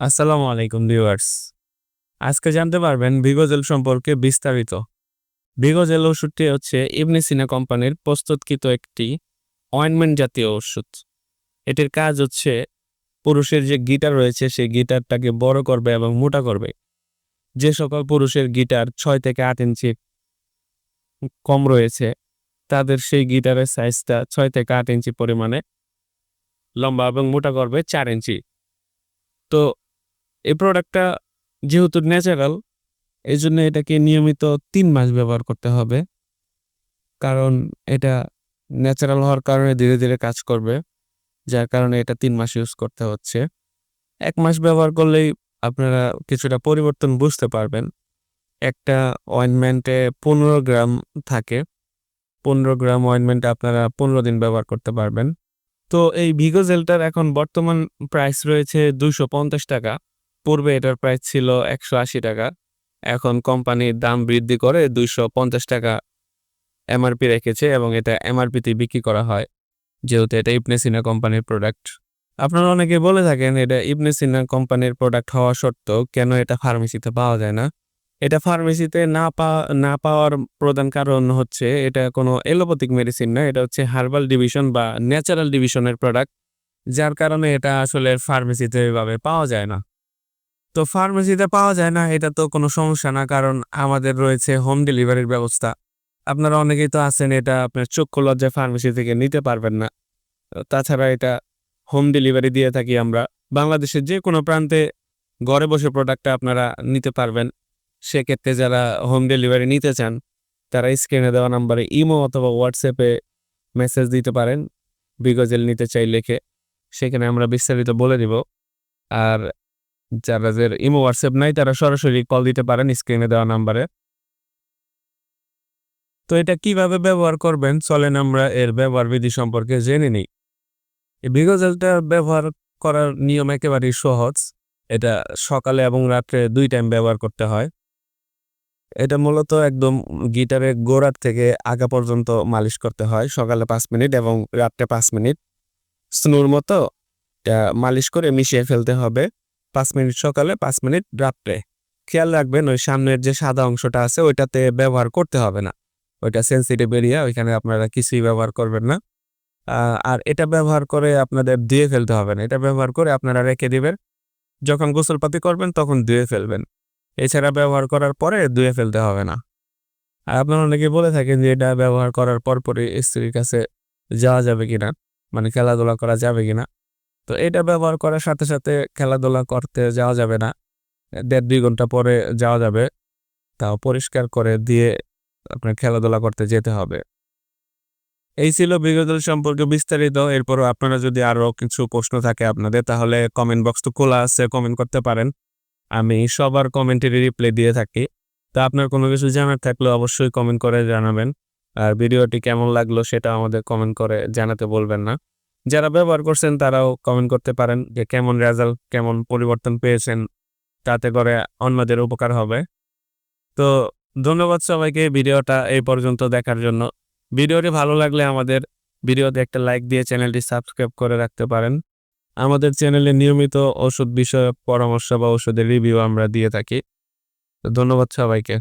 আসসালামু আলাইকুম ভিউয়ার্স। আজকে জানতে পারবেন ভিগোজেল সম্পর্কে বিস্তারিত। ভিগোজেল ওষুধটি হচ্ছে ইবনে সিনা কোম্পানির প্রস্তুতকৃত একটি অয়েনমেন্ট জাতীয় ওষুধ। এটির কাজ হচ্ছে পুরুষের যে গিটার রয়েছে, সেই গিটারটাকে বড় করবে এবং মোটা করবে। যে সকল পুরুষের গিটার ছয় থেকে আট ইঞ্চি কম রয়েছে, তাদের সেই গিটারের সাইজটা ছয় থেকে আট ইঞ্চি পরিমাণে লম্বা এবং মোটা করবে চার ইঞ্চি। তো এই প্রোডাক্টটা যেহেতু ন্যাচারাল এই জন্য এটাকে নিয়মিত তিন মাস ব্যবহার করতে হবে। কারণ এটা ন্যাচারাল হওয়ার কারণে ধীরে ধীরে কাজ করবে, যার কারণে এটা তিন মাস ইউজ করতে হচ্ছে। এক মাস ব্যবহার করলেই আপনারা কিছুটা পরিবর্তন বুঝতে পারবেন। একটা অয়েনমেন্টে পনেরো গ্রাম থাকে। পনেরো গ্রাম অয়েনমেন্টে আপনারা পনেরো দিন ব্যবহার করতে পারবেন। তো এই ভিগো জেলটার এখন বর্তমান প্রাইস রয়েছে দুশো টাকা। পূর্বে এটার প্রাইস ছিল একশো আশি টাকা। এখন কোম্পানির দাম বৃদ্ধি করে দুইশো পঞ্চাশ টাকা এমআরপি রেখেছে এবং এটা এমআরপিতে বিক্রি করা হয়, যেহেতু এটা ইবনে সিনা কোম্পানির প্রোডাক্ট আপনারা অনেকে বলে থাকেন এটা ইবনে সিনা কোম্পানির প্রোডাক্ট হওয়া সত্ত্বেও কেন এটা ফার্মেসিতে পাওয়া যায় না? এটা ফার্মেসিতে না পাওয়া না পাওয়ার প্রধান কারণ হচ্ছে এটা কোনো এলোপ্যাথিক মেডিসিন না, এটা হচ্ছে হার্বাল ডিভিশন বা ন্যাচারাল ডিভিশনের প্রোডাক্ট যার কারণে এটা আসলে ফার্মেসিতে এভাবে পাওয়া যায় না। তো ফার্মেসিতে পাওয়া যায় না, এটা তো কোনো সমস্যা না, কারণ আমাদের রয়েছে হোম ডেলিভারির ব্যবস্থা। আপনারা অনেকেই তো আছেন, এটা আপনার চক্ষু লজ্জা ফার্মেসি থেকে নিতে পারবেন না। তাছাড়া এটা হোম ডেলিভারি দিয়ে থাকি আমরা। বাংলাদেশের যে কোনো প্রান্তে ঘরে বসে প্রোডাক্টটা আপনারা নিতে পারবেন। সেক্ষেত্রে যারা হোম ডেলিভারি নিতে চান, তারা স্ক্রিনে দেওয়া নাম্বারে ইমো অথবা হোয়াটসঅ্যাপে মেসেজ দিতে পারেন বিগজেল নিতে চাই লিখে। সেখানে আমরা বিস্তারিত বলে দিব। আর যাদের ইমো, হোয়াটসঅ্যাপ নাই, তারা সরাসরি কল দিতে পারেন স্ক্রিনে দেওয়া নাম্বারে তো এটা কীভাবে ব্যবহার করবেন? চলেন আমরা এর ব্যবহার বিধি সম্পর্কে জেনে নিই। বিগজেলটা ব্যবহার করার নিয়ম একেবারেই সহজ। এটা সকালে এবং রাত্রে দুই টাইম ব্যবহার করতে হয়। এটা মূলত একদম গিটারের গোড়ার থেকে আগা পর্যন্ত মালিশ করতে হয়। সকালে পাঁচ মিনিট এবং রাত্রে পাঁচ মিনিট। স্নুর মতো, এটা মালিশ করে মিশিয়ে ফেলতে হবে। পাঁচ মিনিট সকালে, পাঁচ মিনিট রাত্রে। খেয়াল রাখবেন, ওই সামনের যে সাদা অংশটা আছে, ওইটাতে ব্যবহার করতে হবে না। ওইটা সেন্সিটিভ এরিয়া ওইখানে আপনারা কিছুই ব্যবহার করবেন না। আর এটা ব্যবহার করে আপনাদের ধুয়ে ফেলতে হবে না। এটা ব্যবহার করে আপনারা রেখে দিবেন। যখন গোসলপাতি করবেন, তখন ধুয়ে ফেলবেন। এছাড়া ব্যবহার করার পরে ধুয়ে ফেলতে হবে না। আর আপনারা অনেকে বলে থাকেন যে, এটা ব্যবহার করার পরপরই স্ত্রীর কাছে যাওয়া যাবে কিনা? মানে খেলাধুলা করা যাবে কিনা? তো এটা ব্যবহার করার সাথে সাথে খেলাধুলা করতে যাওয়া যাবে না। দেড় দুই ঘণ্টা পরে যাওয়া যাবে। তাও পরিষ্কার করে দিয়ে আপনার খেলাধুলা করতে যেতে হবে। এই ছিল বিগতল সম্পর্কে বিস্তারিত। এরপরও আপনারা যদি আরও কিছু প্রশ্ন থাকে আপনাদের, তাহলে কমেন্ট বক্স তো খোলা আছে কমেন্ট করতে পারেন। আমি সবার কমেন্টের রিপ্লাই দিয়ে থাকি। তা আপনার কোনো কিছু জানার থাকলে অবশ্যই কমেন্ট করে জানাবেন। আর ভিডিওটি কেমন লাগল সেটা আমাদের কমেন্ট করে জানাতে বলবেন না। যারা ব্যবহার করছেন তারাও কমেন্ট করতে পারেন যে কেমন রেজাল্ট কেমন পরিবর্তন পেয়েছেন, তাতে করে অন্যদের উপকার হবে। তো ধন্যবাদ সবাইকে ভিডিওটা এই পর্যন্ত দেখার জন্য। ভিডিওটি ভালো লাগলে আমাদের ভিডিওতে একটা লাইক দিয়ে চ্যানেলটি সাবস্ক্রাইব করে রাখতে পারেন। আমাদের চ্যানেলে নিয়মিত ওষুধ বিষয়ক পরামর্শ বা ওষুধের রিভিউ আমরা দিয়ে থাকি। ধন্যবাদ সবাইকে।